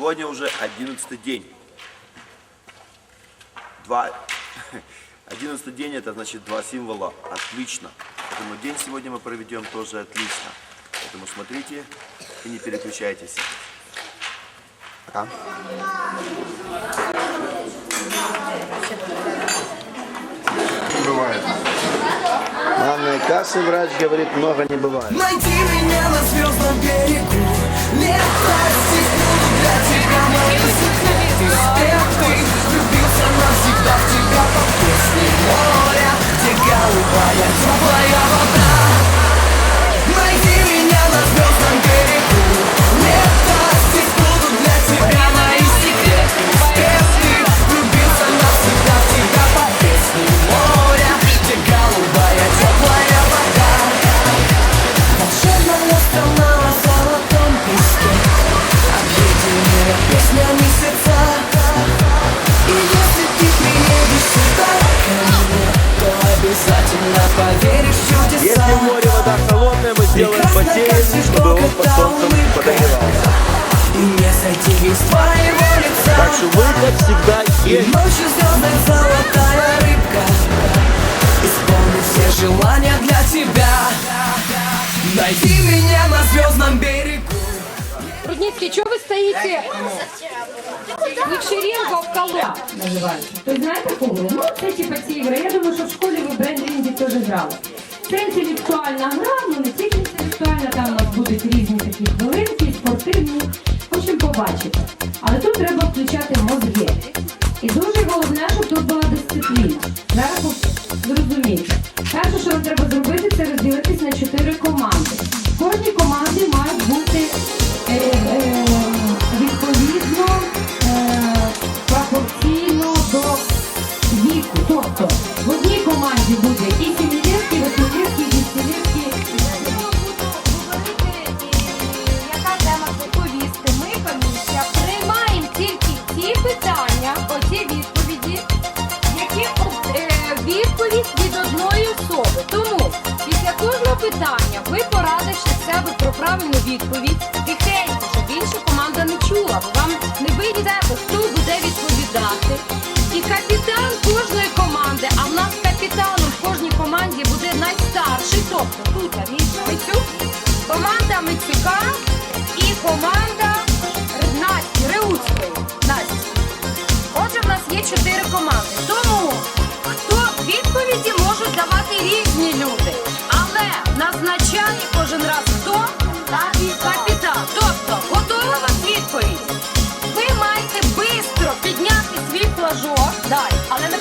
Сегодня уже одиннадцатый день. Два... Одиннадцатый день это значит два символа. Отлично. Поэтому день сегодня мы проведем тоже отлично. Поэтому смотрите и не переключайтесь. Пока. Бывает. Манной кассы врач говорит, много не бывает. Найди меня на звездном берегу Лето здесь навсегда тебя по голубая теплая вода Найди меня на звездном берегу Рудницкий, что вы стоите? Вечеринка в коло. називається. Ви знаєте кого? Ну, це типа ці ігри. Я думаю, що в школі ви в брендинзі теж грали. Це інтелектуальна гра, ну не тільки інтелектуальна, там у нас будуть різні такі хвилинки, спортивні. Хочемо побачити. Але тут треба включати мозги. І дуже головне, щоб тут була дисципліна. Зараз питання ви порадите себе про правильну відповідь тихенько, щоб інша команда не чула, бо вам не вийде, хто буде відповідати. І капітан кожної команди, а в нас капітаном в кожній команді буде найстарший, тобто тут Мицюк, команда Мицюка і команда Насті Реуцької. Насті. Отже, в нас є чотири команди. Тому хто відповіді можуть давати різні люди. Назначає кожен раз хто? Капітан. Тобто, готова вас відповідь? Ви маєте швидко підняти свій флажок. Але не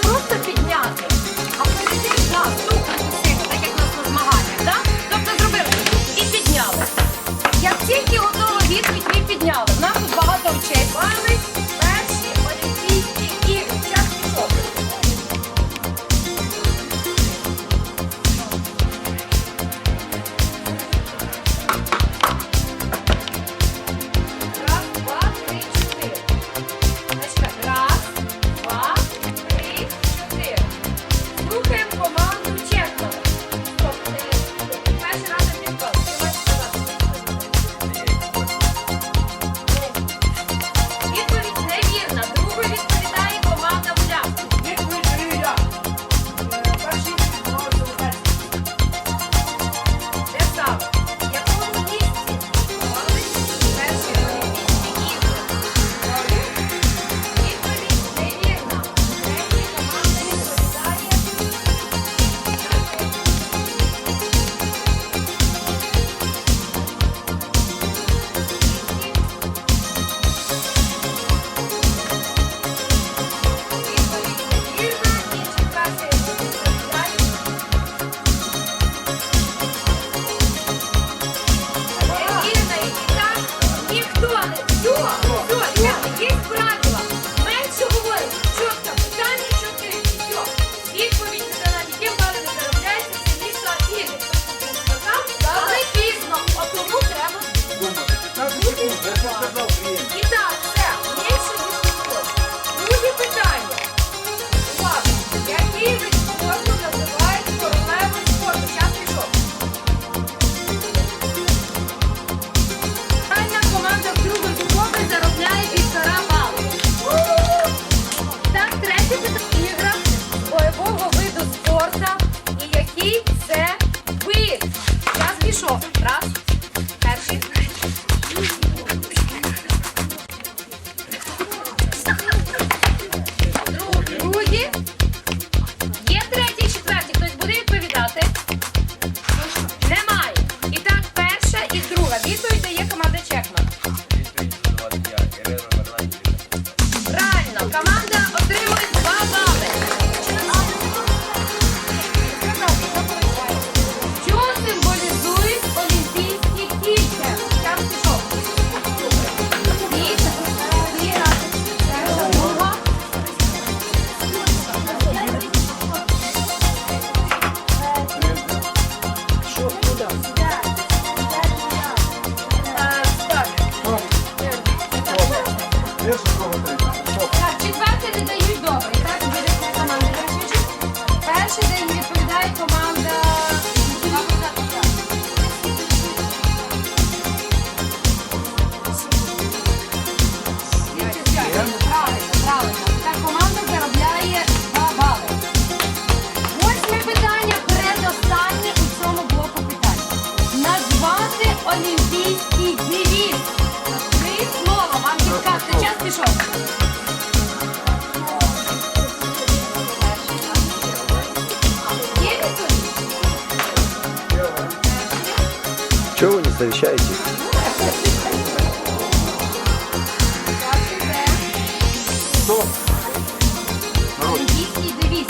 Олімпійський девіз.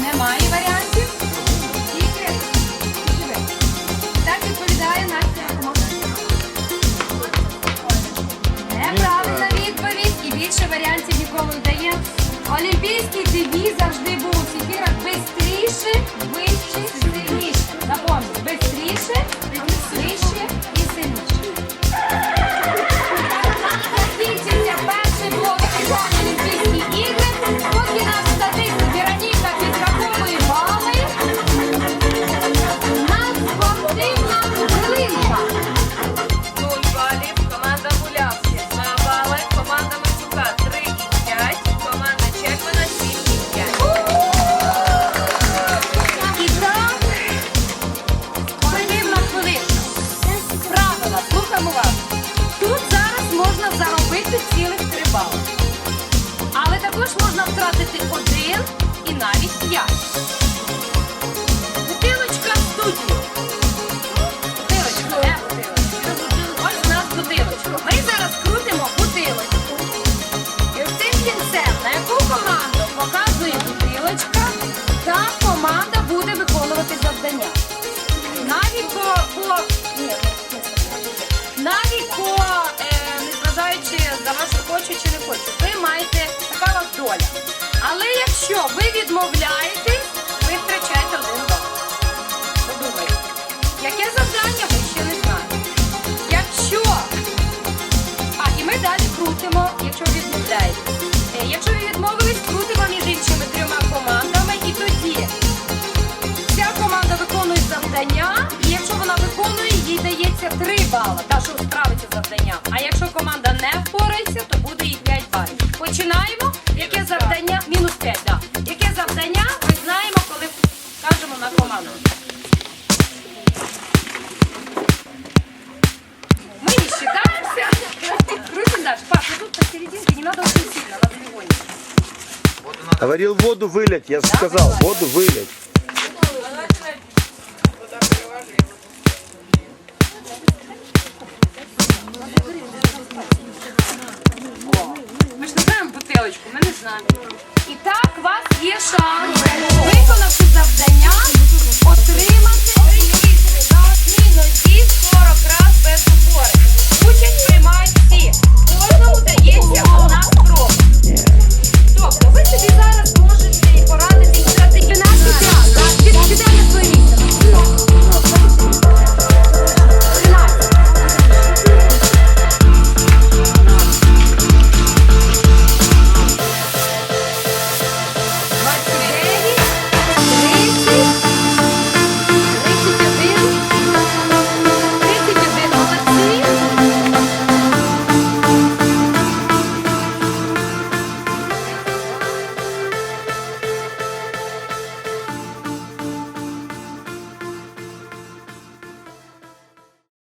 Немає варіантів. Тільки. Так відповідає Настя. Неправильна відповідь і більше варіантів нікому не дає. Олімпійський девіз завжди був у всіх бистріше, вище, чи не хочу, ви маєте така вас доля. Але якщо ви відмовляєтесь, ви втрачаєте один долар. Подумайте, яке завдання ви ще не знаєте. Якщо а, і ми далі крутимо, якщо відмовляєтесь. балів. Починаємо. Яке завдання? Мінус 5, так. Яке завдання ми знаємо, коли кажемо на команду. Мы не считаемся. Крутим дальше. Паш, ну тут посерединке не надо очень сильно, надо легонько. Говорил воду вылить, я же сказал, воду вылить. Бутилочку, ми не знаємо. І так, у вас є шанс, виконавши завдання, отримати на одній нозі 40 раз без опори. Участь приймають всі. Кожному дається одна спроба.